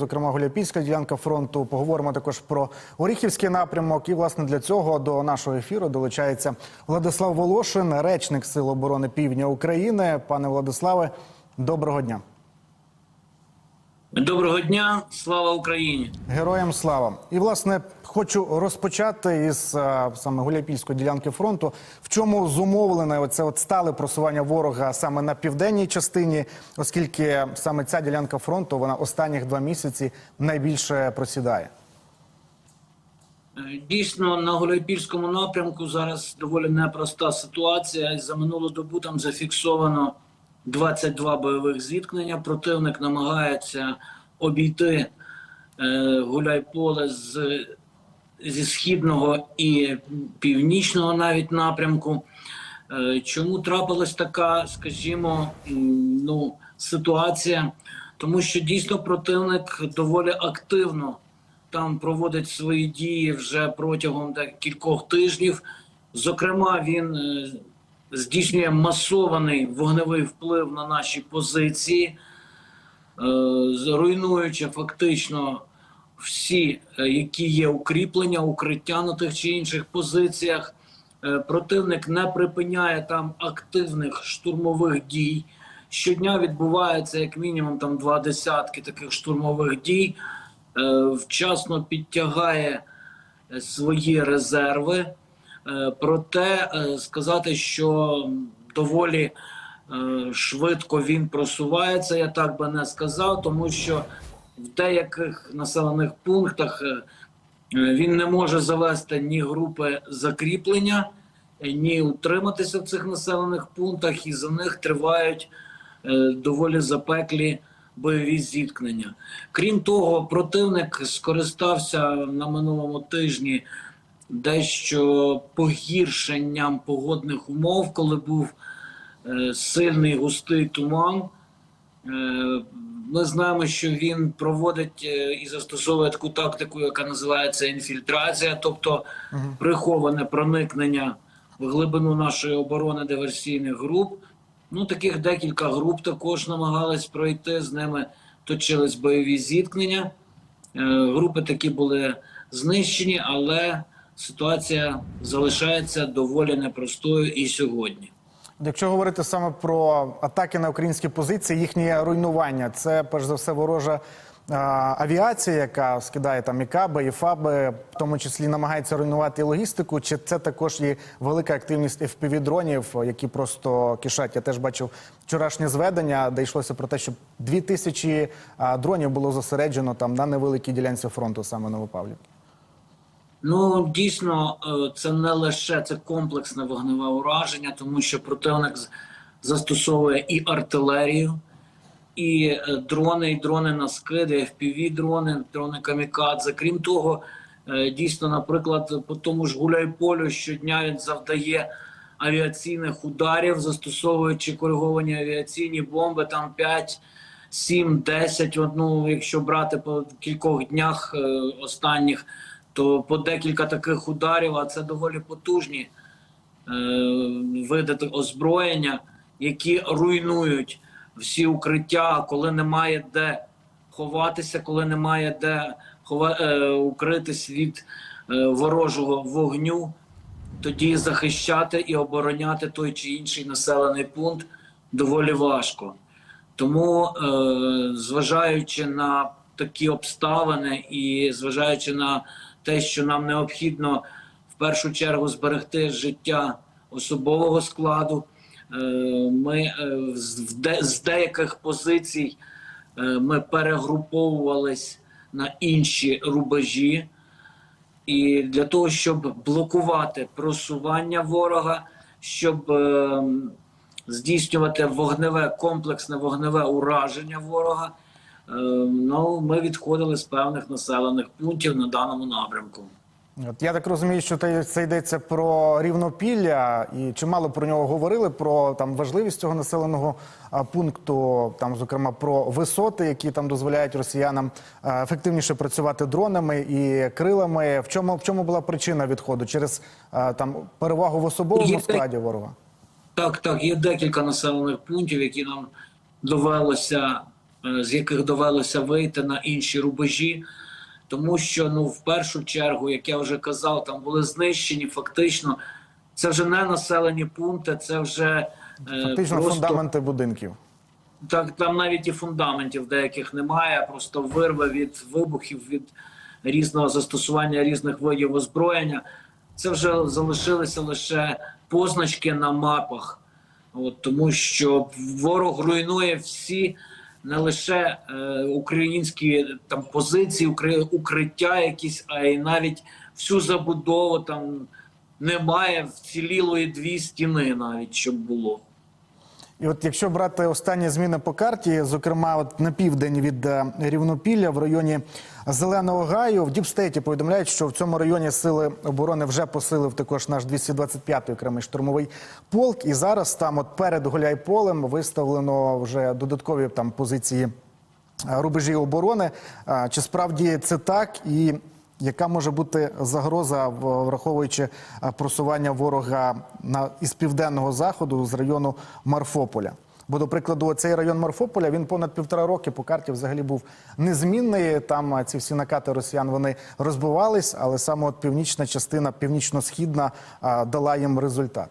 зокрема Гуляпільська ділянка фронту. Поговоримо також про Оріхівський напрямок. І власне для цього до нашого ефіру долучається Владислав Волошин, речник Сил оборони Півдня України. Пане Владиславе, доброго дня. Доброго дня, слава Україні! Героям слава! І власне хочу розпочати із е, саме Гуляпільської ділянки фронту. В чому зумовлене оце от стале просування ворога саме на південній частині, оскільки саме ця ділянка фронту вона останніх два місяці найбільше просідає. Е, Дійсно, на Гуляйпільському напрямку зараз доволі непроста ситуація. За минулу добу там зафіксовано 22 бойових зіткнення. Противник намагається обійти е, Гуляйполе з, зі східного і північного навіть напрямку. Е, Чому трапилась така, скажімо, ну, ситуація? Тому що дійсно противник доволі активно там проводить свої дії вже протягом кількох тижнів. Зокрема, він е, здійснює масований вогневий вплив на наші позиції, е, руйнуючи фактично всі, е, які є укріплення, укриття на тих чи інших позиціях. Е, Противник не припиняє там активних штурмових дій. Щодня відбувається як мінімум там два десятки таких штурмових дій. Вчасно підтягає свої резерви. Е, Проте е, сказати, що доволі е, швидко він просувається, я так би не сказав, тому що в деяких населених пунктах він не може завести ні групи закріплення, ні утриматися в цих населених пунктах, і за них тривають доволі запеклі бойові зіткнення. Крім того, противник скористався на минулому тижні дещо погіршенням погодних умов, коли був е, сильний густий туман. Е, Ми знаємо, що він проводить е, і застосовує таку тактику, яка називається інфільтрація, тобто приховане проникнення в глибину нашої оборони диверсійних груп. Ну, таких декілька груп також намагались пройти. З ними точились бойові зіткнення. Групи такі були знищені, але ситуація залишається доволі непростою і сьогодні. Якщо говорити саме про атаки на українські позиції, їхнє руйнування, це перш за все ворожа авіація, яка скидає там і каби, і фаби, в тому числі намагається руйнувати логістику. Чи це також є велика активність fpv дронів, які просто кишать? Я теж бачив вчорашнє зведення, де йшлося про те, що дві тисячі дронів було зосереджено там на невеликій ділянці фронту, саме Новопавлівки. Ну дійсно, е, це не лише це комплексне вогневе ураження, тому що противник застосовує і артилерію, і е, дрони, і дрони на скиди, fpv дрони, дрони камікадзе. Крім того, е, дійсно, наприклад, по тому ж Гуляйполю щодня він завдає авіаційних ударів, застосовуючи кориговані авіаційні бомби, там 5, 7, 10, одну, якщо брати по кількох днях останніх, то по декілька таких ударів, а це доволі потужні е, види озброєння, які руйнують всі укриття, коли немає де ховатися, коли немає де хова, е, укритись від е, ворожого вогню, тоді захищати і обороняти той чи інший населений пункт доволі важко. Тому, е, зважаючи на такі обставини і зважаючи на те, що нам необхідно в першу чергу зберегти життя особового складу, е, ми е, з- деяких позицій е, ми перегруповувались на інші рубежі. І для того, щоб блокувати просування ворога, щоб здійснювати вогневе комплексне вогневе ураження ворога, ну ми відходили з певних населених пунктів на даному напрямку. От я так розумію, що це йдеться про рівнопілля, і чимало про нього говорили про там важливість цього населеного пункту, там зокрема про висоти, які там дозволяють росіянам ефективніше працювати дронами і крилами. В чому в чому була причина відходу? Через там перевагу в особовому Є- складі ворога? Так, так, є декілька населених пунктів, які нам довелося е, з яких довелося вийти на інші рубежі. Тому що ну в першу чергу, як я вже казав, там були знищені фактично. Це вже не населені пункти, це вже е, Фактично просто фундаменти будинків. так там навіть і фундаментів деяких немає, просто вирви від вибухів, від різного застосування різних видів озброєння. Це вже залишилися лише позначки на мапах, От, тому що ворог руйнує всі не лише е, українські там позиції, укри- укриття якісь, а й навіть всю забудову там немає вцілілої дві стіни, навіть щоб було. І от якщо брати останні зміни по карті, зокрема, от на південь від е, Рівнопілля в районі Зеленого Гаю, в Діпстейті повідомляють, що в цьому районі сили оборони вже посилив також наш 225-й окремий штурмовий полк. І зараз там, от перед Гуляйполем, виставлено вже додаткові там позиції е, рубежі оборони. Чи справді це так? І яка може бути загроза, враховуючи просування ворога на із південного заходу з району Марфополя? Бо, до прикладу, цей район Марфополя він понад півтора роки по карті взагалі був незмінний. Там ці всі накати росіян вони розбивались, але саме от північна частина, північно-східна, дала їм результат.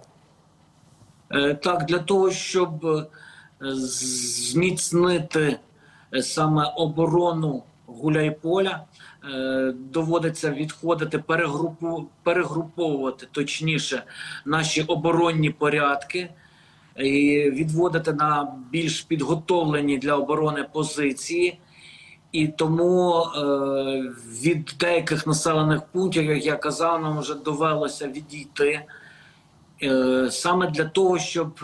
Е, Так, для того, щоб е, зміцнити е, саме оборону Гуляйполя, е, доводиться відходити, перегруповувати точніше наші оборонні порядки і відводити на більш підготовлені для оборони позиції. І тому е, від деяких населених пунктів, як я казав, нам вже довелося відійти е, саме для того, щоб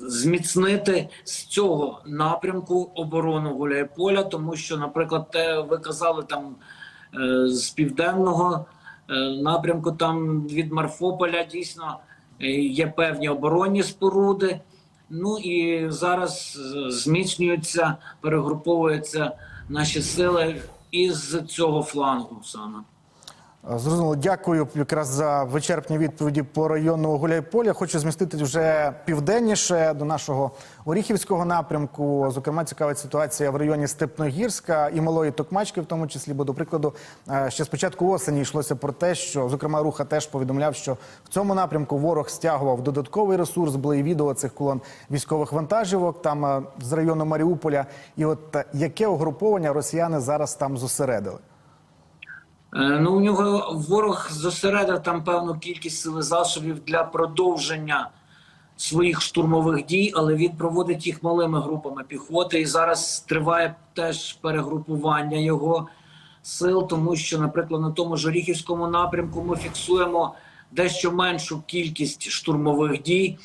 зміцнити з цього напрямку оборону Гуляйполя, тому що, наприклад, те ви казали там е, з південного е, напрямку, там від Марфополя дійсно е, є певні оборонні споруди. Ну і зараз е, зміцнюються, перегруповуються наші сили із цього флангу саме. Зрозуміло, дякую якраз за вичерпні відповіді по району Гуляйполя. Хочу змістити вже південніше до нашого Оріхівського напрямку. Зокрема, цікавить ситуація в районі Степногірська і Малої Токмачки, в тому числі. Бо, до прикладу, е, ще з початку осені йшлося про те, що зокрема руха теж повідомляв, що в цьому напрямку ворог стягував додатковий ресурс. Були і відео цих колон військових вантажівок там е, з району Маріуполя. І от е, яке угруповання росіяни зараз там зосередили? Е, Ну, у нього ворог зосередив там певну кількість сили засобів для продовження своїх штурмових дій, але він проводить їх малими групами піхоти. І зараз триває теж перегрупування його сил, тому що, наприклад, на тому ж Оріхівському напрямку ми фіксуємо дещо меншу кількість штурмових дій.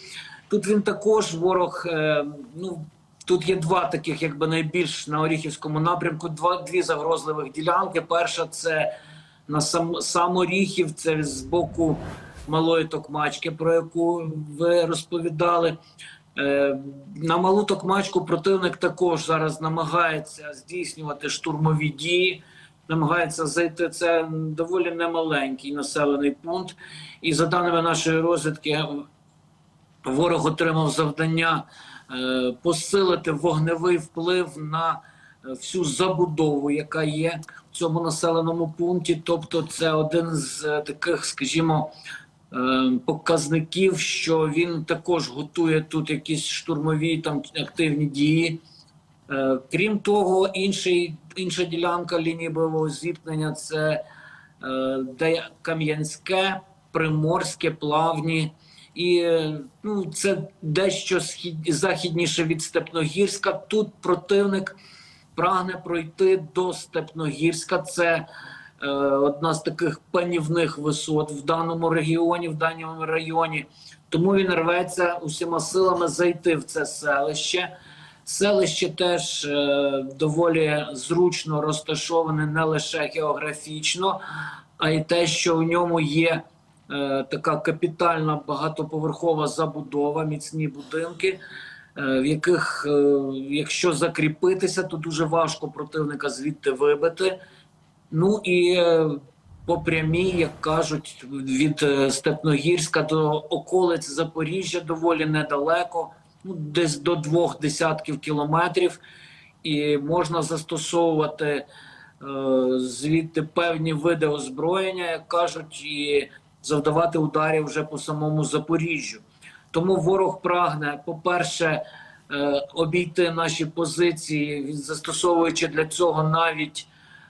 Тут він також ворог. е, Ну тут є два таких, якби найбільш на Оріхівському напрямку. Два дві загрозливих ділянки. Перша це на сам сам Оріхів, це з боку малої токмачки, про яку ви розповідали. Е, На малу токмачку противник також зараз намагається здійснювати штурмові дії, намагається зайти. Це доволі немаленький населений пункт. І за даними нашої розвідки, ворог отримав завдання е, посилити вогневий вплив на всю забудову, яка є в цьому населеному пункті. Тобто, це один з е, таких, скажімо, е, показників, що він також готує тут якісь штурмові там активні дії. Е, Крім того, інший, інша ділянка лінії бойового зіткнення це Кам'янське, Приморське, Плавні. І ну, це дещо західніше від Степногірська. Тут противник прагне пройти до Степногірська. Це е, одна з таких панівних висот в даному регіоні, в даному районі. Тому він рветься усіма силами зайти в це селище. Селище теж е, доволі зручно розташоване не лише географічно, а й те, що в ньому є е, така капітальна багатоповерхова забудова, міцні будинки, в яких, е, якщо закріпитися, то дуже важко противника звідти вибити. Ну і е, по прямій, як кажуть, від е, Степногірська до околиць Запоріжжя доволі недалеко, ну десь до двох десятків кілометрів. і можна застосовувати е, звідти певні види озброєння, як кажуть, і завдавати ударів вже по самому Запоріжжю. Тому ворог прагне, по-перше, е, обійти наші позиції, застосовуючи для цього навіть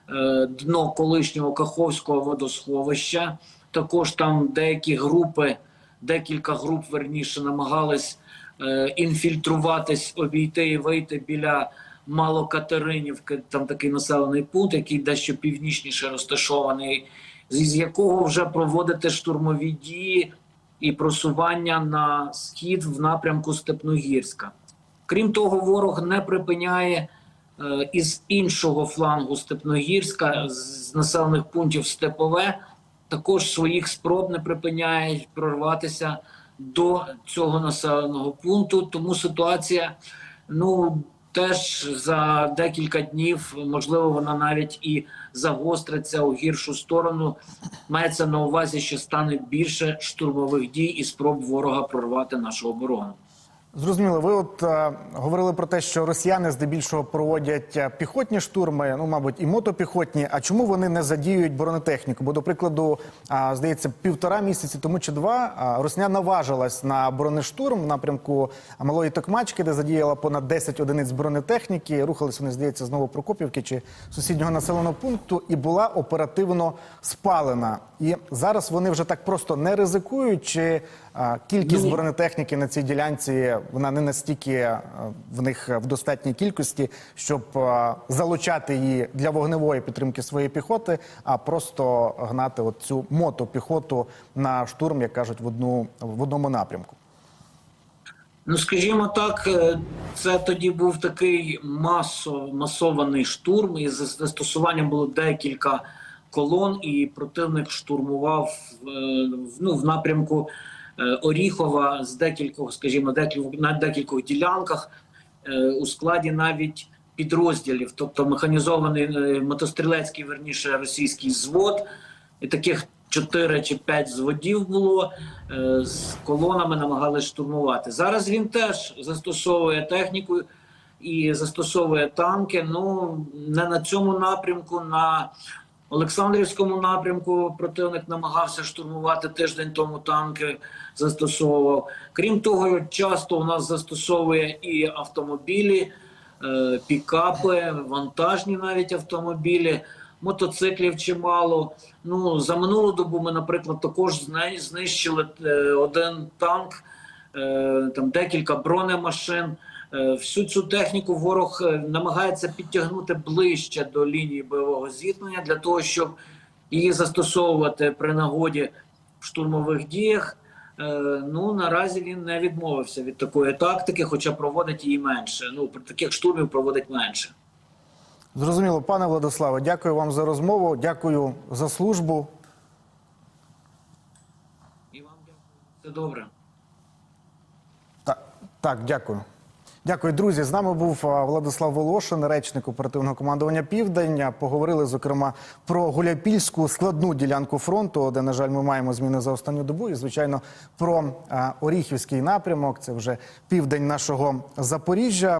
е, дно колишнього Каховського водосховища. Також там деякі групи, декілька груп верніше намагались е, інфільтруватись, обійти і вийти біля Малокатеринівки. Там такий населений пункт, який дещо північніше розташований, з з якого вже проводити штурмові дії і просування на схід в напрямку Степногірська. Крім того, ворог не припиняє е, із іншого флангу Степногірська з населених пунктів Степове також своїх спроб не припиняє прорватися до цього населеного пункту. Тому ситуація, ну теж за декілька днів, можливо, вона навіть і загостриться у гіршу сторону. Мається на увазі, що стане більше штурмових дій і спроб ворога прорвати нашу оборону. Зрозуміло, ви от е, говорили про те, що росіяни здебільшого проводять е, піхотні штурми, ну мабуть, і мотопіхотні. А чому вони не задіюють бронетехніку? Бо, до прикладу, а, здається, півтора місяці тому чи два а, Росія наважилась на бронештурм в напрямку Малої Токмачки, де задіяла понад 10 одиниць бронетехніки. Рухались вони, здається, знову Прокопівки чи сусіднього населеного пункту, і була оперативно спалена. І зараз вони вже так просто не ризикують. Чи а, кількість Ні. бронетехніки на цій ділянці вона не настільки е, в них в достатній кількості, щоб е, залучати її для вогневої підтримки своєї піхоти, а просто гнати от цю мотопіхоту на штурм, як кажуть, в одну в одному напрямку. Ну, скажімо так, е, це тоді був такий масо, масований штурм, і за застосуванням було декілька колон, і противник штурмував е, ну, в напрямку е, Оріхова з декількох, скажімо, декількох, на декількох ділянках е, у складі навіть підрозділів, тобто механізований е, мотострілецький, верніше російський звод, і таких чотири чи п'ять зводів було е, з колонами, намагалися штурмувати. Зараз він теж застосовує техніку і застосовує танки. Ну не на цьому напрямку, на Олександрівському напрямку противник намагався штурмувати тиждень тому танки застосовував. Крім того, часто у нас застосовує і автомобілі, е, пікапи, вантажні навіть автомобілі, мотоциклів чимало. Ну за минулу добу ми, наприклад, також зни- знищили е, один танк, е, там декілька бронемашин. Е, Всю цю техніку ворог е, намагається підтягнути ближче до лінії бойового зіткнення для того, щоб її застосовувати при нагоді в штурмових діях. Е, Ну наразі він не відмовився від такої тактики, хоча проводить її менше. Ну таких штурмів проводить менше. Зрозуміло, пане Владиславе, дякую вам за розмову. Дякую за службу. І вам дякую. Все добре. Так, так, дякую. Дякую, друзі. З нами був Владислав Волошин, речник оперативного командування Південь. Поговорили зокрема про Гуляпільську складну ділянку фронту, де, на жаль, ми маємо зміни за останню добу. І звичайно про Оріхівський напрямок. Це вже південь нашого Запоріжжя.